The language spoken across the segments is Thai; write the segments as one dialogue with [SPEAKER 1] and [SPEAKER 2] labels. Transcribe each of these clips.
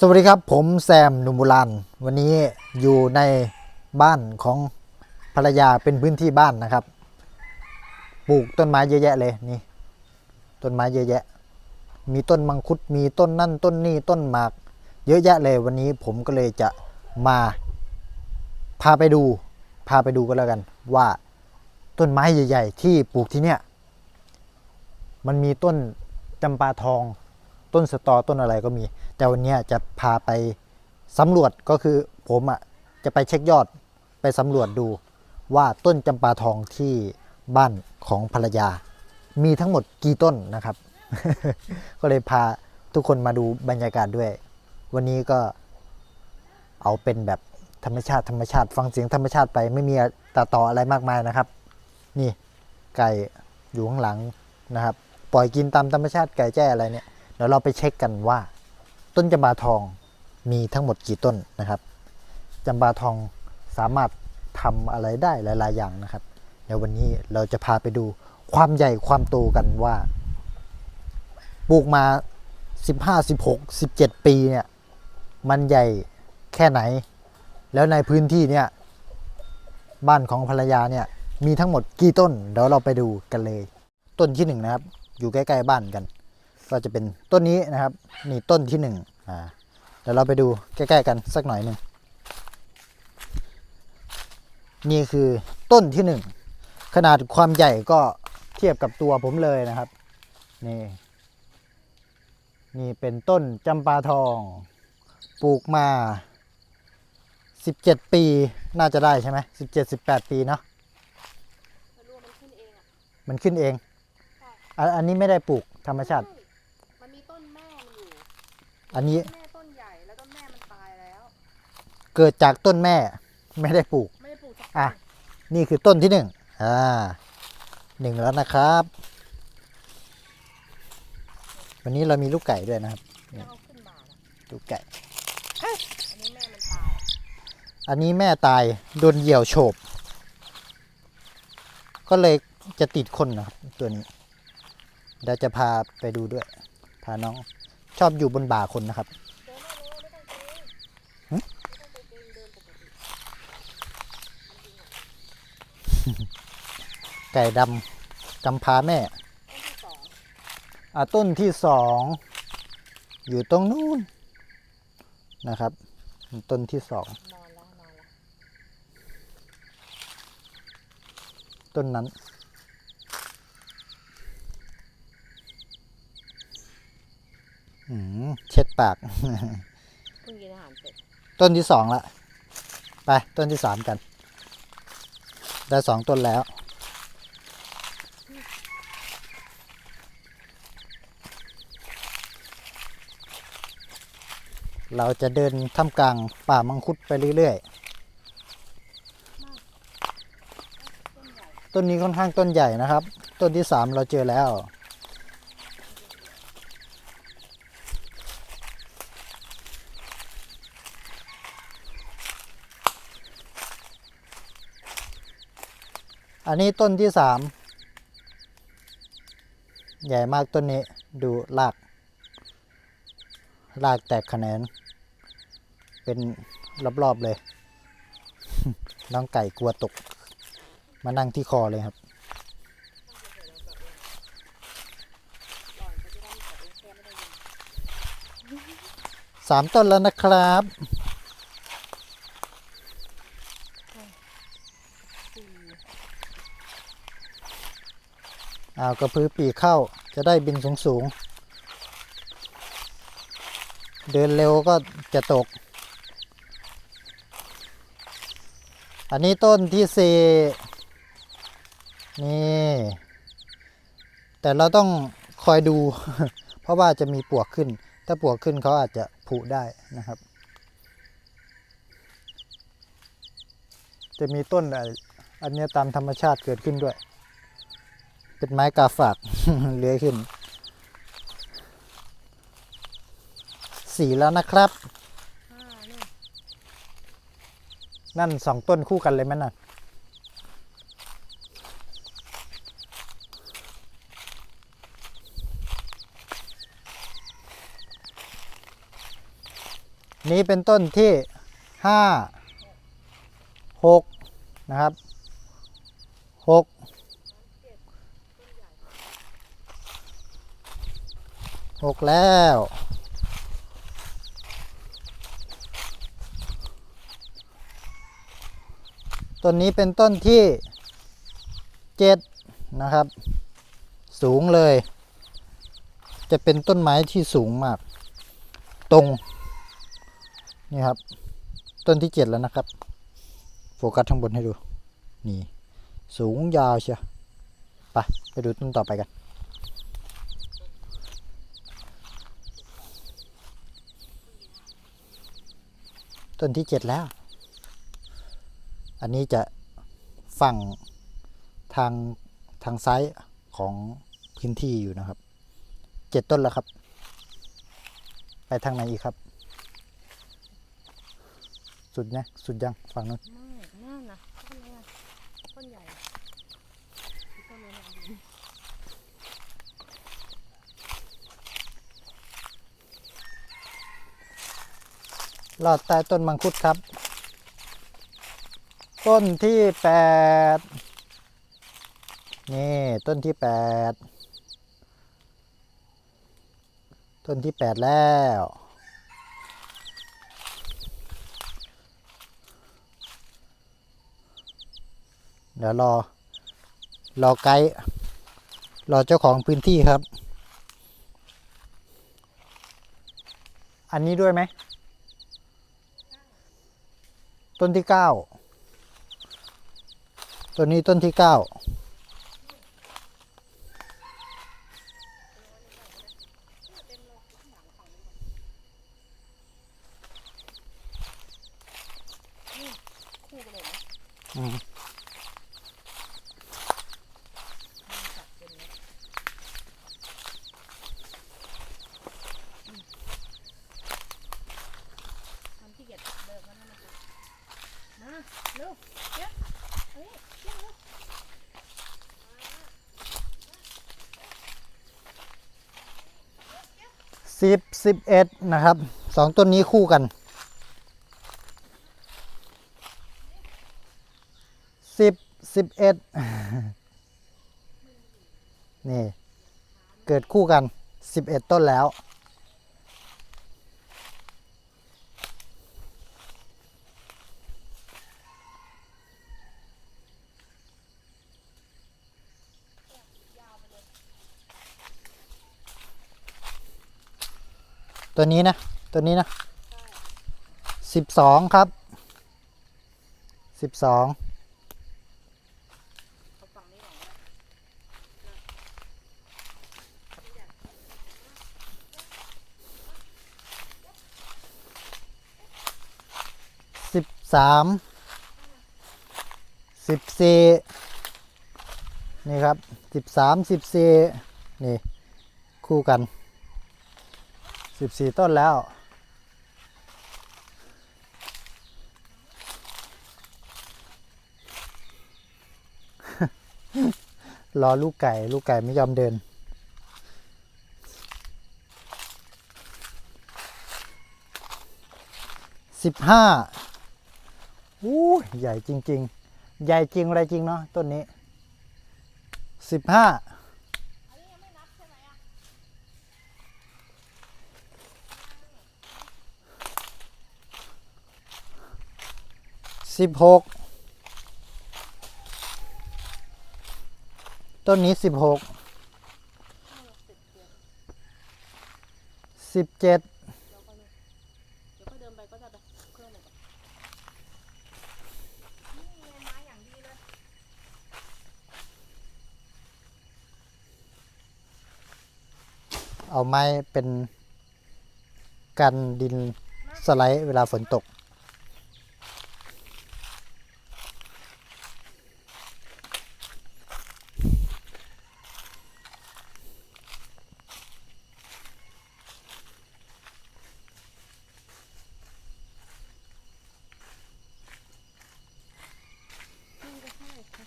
[SPEAKER 1] สวัสดีครับผมแซมหนุมบุรันวันนี้อยู่ในบ้านของภรรยาเป็นพื้นที่บ้านนะครับ ปลูกต้นไม้เยอะแยะเลยนี่ต้นไม้เยอะแยะ มีต้นมังคุดมีต้นนั่นต้นนี่ต้นหมาก เยอะแยะเลยวันนี้ผมก็เลยจะมาพาไปดู พาไปดูก็แล้วกัน ว่าต้นไม้ใหญ่ ๆ ที่ปลูกที่เนี่ยมันมีต้นจำปาทอง ต้นสตอต้นอะไรก็มี แต่วันนี้จะพาไปสำรวจก็คือผมอะจะไปเช็คยอดไปสำรวจดูว่าต้นจำปาทองที่บ้านของภรรยา มีทั้งหมดกี่ต้นนะครับ ก็เลยพาทุกคนมาดูบรรยากาศด้วย วันนี้ก็เอาเป็นแบบธรรมชาติธรรมชาติฟังเสียงธรรมชาติไปไม่มีตัดต่ออะไรมากมายนะครับ นี่ไก่อยู่ข้างหลังนะครับ ปล่อยกินตามธรรมชาติไก่แจ้อะไรเนี่ยเดี๋ยวเราไปเช็คกันว่า ต้นจำปาทองมีทั้งหมดกี่ต้นนะครับจำปาทองสามารถทำอะไรได้หลาย ๆ อย่างนะครับเดี๋ยววันนี้เราจะพาไปดูความใหญ่ความโตกันว่าปลูกมา 15 16 17 ปีเนี่ยมันใหญ่แค่ไหน แล้วในพื้นที่เนี่ยบ้านของภรรยาเนี่ยมีทั้งหมดกี่ต้น เดี๋ยวเราไปดูกันเลย ต้นที่หนึ่งนะครับ อยู่ใกล้ ๆ บ้านกัน ก็จะเป็นต้นนี้นะครับ นี่ต้นที่หนึ่งอ่าเดี๋ยวเราไปดูใกล้ๆกันสักหน่อยหนึ่งนี่คือต้นที่หนึ่งขนาดความใหญ่ก็เทียบกับตัวผมเลยนะครับนี่นี่เป็นต้นจำปาทอง ปลูกมา 17 ปีน่าจะได้ใช่ไหม17 18ปีเนาะ
[SPEAKER 2] ไม่รู้ว่ามันขึ้นเองอะ
[SPEAKER 1] มันขึ้นเอง
[SPEAKER 2] ใช่
[SPEAKER 1] อันอันนี้ไม่ได้ปลูกธรรมชาติ
[SPEAKER 2] ใมันมีต้นแม่มันอยู่
[SPEAKER 1] อันนี้
[SPEAKER 2] แม่ต้นใหญ่แล้วต้นแม่มันตายแล้ว
[SPEAKER 1] เกิดจากต้นแม่ไม่ได้ปลูก
[SPEAKER 2] ไม่ได้ปลูกสัก
[SPEAKER 1] อะ นี่คือต้นที่หนึ่งอ่าหนึ่งแล้วนะครับ วันนี้เรามีลูกไก่ด้วยนะครับ
[SPEAKER 2] ต้นเอาขึ้นบาทอะ
[SPEAKER 1] ลูกไก่
[SPEAKER 2] อันนี้แม่มันตาย
[SPEAKER 1] อันนี้แม่ตายโดนเหยี่ยวโฉบ ก็เลยจะติดคนนะครับตัวนี้เดี๋ยวจะพาไปดูด้วย พาน้อง ชอบอยู่บนบ่าคนนะครับ
[SPEAKER 2] เดินได้เลยไม่ต้องเกรง
[SPEAKER 1] หึ
[SPEAKER 2] ไม่ต้องไปเกรงเดินปกติ
[SPEAKER 1] ไก่ดำกำพร้าแม่
[SPEAKER 2] ต้นที่สอง
[SPEAKER 1] อ่าต้นที่สอง อยู่ตรงนู้นนะครับ ต้นที่สอง
[SPEAKER 2] นอนแล้วนอนแล้ว
[SPEAKER 1] ต้นนั้น อืม เช็ดปาก
[SPEAKER 2] เพิ่งกินอาหารเสร็จ
[SPEAKER 1] ต้นที่สองละไปต้นที่สามกัน ได้สองต้นแล้ว เราจะเดินท่ามกลางป่ามังคุดไปเรื่อยๆ ต้นนี้ค่อนข้างต้นใหญ่นะครับ ต้นที่สามเราเจอแล้ว อันนี้ต้นที่สามใหญ่มากต้นนี้ดูรากรากแตกแขนงเป็นรอบๆเลย น้องไก่กลัวตก มานั่งที่คอเลยครับ สามต้นแล้วนะครับ อ้าวกระพือปีกเข้าจะได้บินสูงสูง เดินเร็วก็จะตก อันนี้ต้นที่สี่นี่ แต่เราต้องคอยดู เพราะว่าจะมีปวกขึ้น ถ้าปวกขึ้นเขาอาจจะผุได้นะครับ จะมีต้นอันนี้ตามธรรมชาติเกิดขึ้นด้วย เป็นไม้กาฝากเลื้อยขึ้น สีแล้วนะครับ
[SPEAKER 2] นั่
[SPEAKER 1] นสองต้นคู่กันเลยไหมน่ะ นี้เป็นต้นที่ห้าหกนะครับหก หกแล้ว ต้นนี้เป็นต้นที่เจ็ดนะครับ สูงเลย จะเป็นต้นไม้ที่สูงมาก ตรง นี่ครับ ต้นที่เจ็ดแล้วนะครับ โฟกัสข้างบนให้ดู นี่ สูงยาวเชียวไป ไปดูต้นต่อไปกัน ต้นที่เจ็ดแล้ว อันนี้จะฝั่งทางทางซ้ายของพื้นที่อยู่นะครับเจ็ดต้นแล้วครับ ไปทางไหนอีกครับ สุดนะ สุดยังฝั่งนู้น
[SPEAKER 2] ไม่นั่นนะต้นนี้นะต้นใหญ่ต้นนี้นะ
[SPEAKER 1] ลอดใต้ต้นมังคุดครับ ต้นที่แปดนี่ต้นที่แปดต้นที่แปดแล้วเดี๋ยวรอ รอไกด์รอเจ้าของพื้นที่ครับ อันนี้ด้วยไหม ต้นที่เก้าต้นนี้ต้นที่เก้าอืม
[SPEAKER 2] มันที่เกียจเดินมาแล้วนะคะมาเร็วเดี๋ยวเฮ้ยเดี๋ยวเร็ว
[SPEAKER 1] สิบสิบเอ็ดนะครับสองต้นนี้คู่กันสิบสิบเอ็ดนี่ เกิดคู่กันสิบเอ็ดต้นแล้ว ตัวนี้นะ ตัวนี้นะสิบสองครับสิบสองสิบสามสิบสี่นี่ครับสิบสามสิบสี่นี่ คู่กัน สิบสี่ต้นแล้ว รอลูกไก่ลูกไก่ไม่ยอมเดิน สิบห้าอู้ยใหญ่จริง ๆ ใหญ่จริงอะไรจริงเนาะต้นนี้สิบห้า
[SPEAKER 2] อันนี้ยังไม่นับใช่ไหมอะ
[SPEAKER 1] สิบหกต้นนี้สิบหกสิบเจ็ด
[SPEAKER 2] เดี๋ยวค่อยเดินไปก็จะไปเคลื่อนเลยก่อนนี่ไงไม้อย่างดีเลย
[SPEAKER 1] เอาไม้เป็นกันดินสไลด์เวลาฝนตก
[SPEAKER 2] นี่ก็ใช่ค่ะ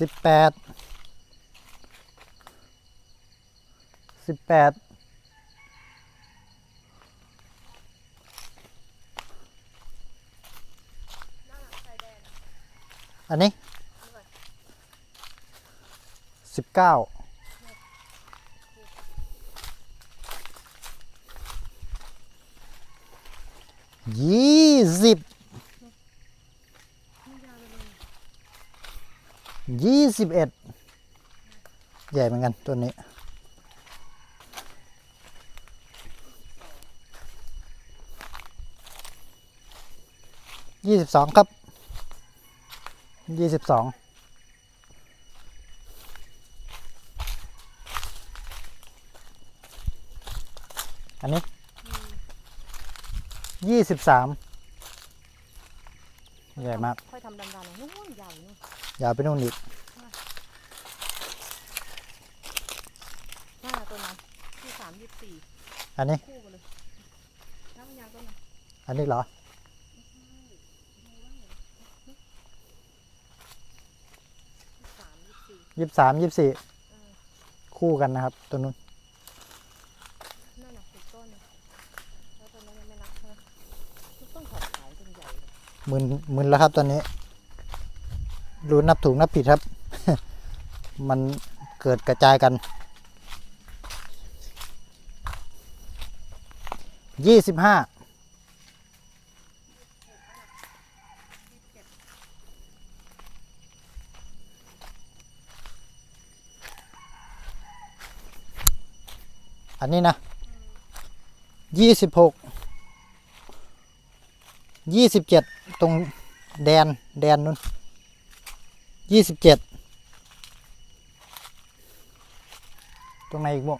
[SPEAKER 1] สิบแปดสิบแปด
[SPEAKER 2] อั
[SPEAKER 1] นนี้สิบเก้ายี่สิบ
[SPEAKER 2] ไม่ยาวเลย
[SPEAKER 1] ยี่ สิบเอ็ดใหญ่เหมือนกันตัวนี้ ยี่สิบสองครับ ยี่สิบสองอันนี้ยี่สิบสามใหญ่มาก
[SPEAKER 2] ค่อยทำดำๆหน่อยนู่นยาวอยู่นู่น
[SPEAKER 1] ยาวไปนู่นอีก
[SPEAKER 2] นั่นน่ะตัวนั้นที่ สี่
[SPEAKER 1] อันนี้
[SPEAKER 2] คู่กันเลยแล้วมันยาวตัวนั้น
[SPEAKER 1] อันนี้เหรอ
[SPEAKER 2] สามยี่สิบสี่
[SPEAKER 1] ยี่สิบสามยี่สิบสี่ คู่กันนะครับ ตัวนู้น
[SPEAKER 2] นั่นน่ะอีกต้นหนึ่งแล้วตัวนั้นยังไม่นับใช่ไหมทุกต้นขอดขายต้นใหญ่เลย
[SPEAKER 1] หมื่นหมื่นแล้วครับตอนนี้ รู้นับถูกนับผิดครับ มันเกิดกระจายกัน ยี่สิบห้าอันนี้นะยี่สิบหกยี่สิบเจ็ดตรงแดน แดนนู้นยี่สิบเจ็ดตรงไหนอีกบ่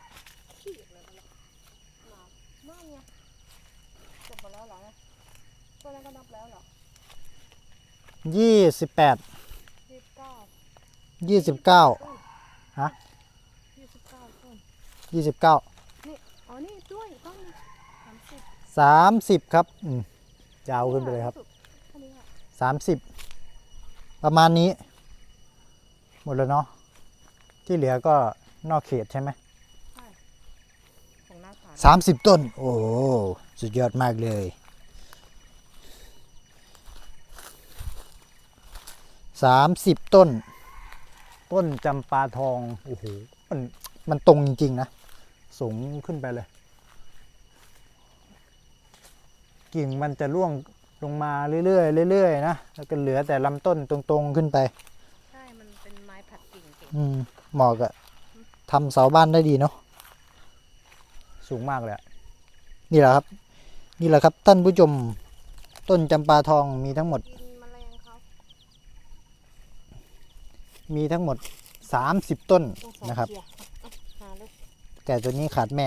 [SPEAKER 2] ขี้อีกเลยกันละมานั่นไงจบไปแล้วเหรอเนี่ยตัวนั้นก็นับแล้วเหรอ
[SPEAKER 1] ยี่สิบแปด
[SPEAKER 2] ยี่สิบเก้า
[SPEAKER 1] ยี่สิบเก้า
[SPEAKER 2] ต้น
[SPEAKER 1] ฮะ
[SPEAKER 2] ยี่สิบเก้าต้น
[SPEAKER 1] ยี่สิบเก้า
[SPEAKER 2] นี่อ๋อนี่ด้วยต้นหนึ่งสามสิบ
[SPEAKER 1] สามสิบครับอืมยาวขึ้นไปเลยครับ
[SPEAKER 2] อันนี้ค่ะ
[SPEAKER 1] สามสิบประมาณนี้ หมดแล้วเนาะที่เหลือก็นอกเขตใช่ไหม
[SPEAKER 2] ใช่ของหน้าขา
[SPEAKER 1] สามสิบต้น โอ้โหสุดยอดมากเลย สามสิบต้น ต้นจำปาทองโอ้โหมันมันตรงจริง ๆ นะ สูงขึ้นไปเลย กิ่งมันจะร่วงลงมาเรื่อยๆเรื่อยๆนะแล้วก็เหลือแต่ลำต้นตรงๆขึ้นไป
[SPEAKER 2] ใช่ มันเป็นไม้ผัดกิ่งเก่ง
[SPEAKER 1] อืมเหมาะกับทำเสาบ้านได้ดีเนาะสูงมากเลยอะนี่แหละครับ นี่แหละครับท่านผู้ชมต้นจำปาทองมีทั้งหมด
[SPEAKER 2] กินแมลงเขา
[SPEAKER 1] มีทั้งหมด 30 ต้น
[SPEAKER 2] ต้องสอน
[SPEAKER 1] นะครับ
[SPEAKER 2] เขี่ยอะหาเลย
[SPEAKER 1] แต่ตัวนี้ขาดแม่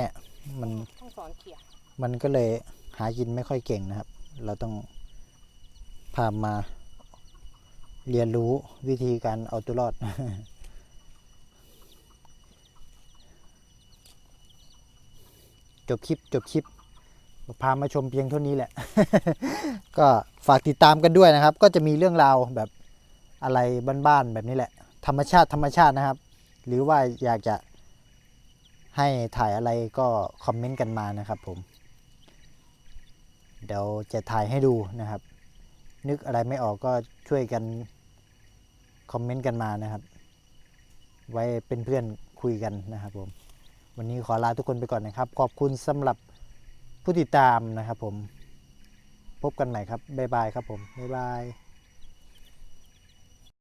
[SPEAKER 1] มัน
[SPEAKER 2] ต้องสอนเขี่ย
[SPEAKER 1] มันก็เลยหากินไม่ค่อยเก่งนะครับ เราต้องพามาเรียนรู้วิธีการเอาตัวรอด จบคลิปจบคลิป พามาชมเพียงเท่านี้แหละ ก็ฝากติดตามกันด้วยนะครับ ก็จะมีเรื่องราวแบบอะไรบ้านๆแบบนี้แหละ ธรรมชาติธรรมชาตินะครับ หรือว่าอยากจะให้ถ่ายอะไรก็คอมเมนต์กันมานะครับผม เดี๋ยวจะถ่ายให้ดูนะครับ นึกอะไรไม่ออกก็ช่วยกันคอมเมนต์กันมานะครับ ไว้เป็นเพื่อนคุยกันนะครับผม วันนี้ขอลาทุกคนไปก่อนนะครับ ขอบคุณสำหรับผู้ติดตามนะครับผม พบกันใหม่ครับ บ๊ายบายครับผม บ๊ายบาย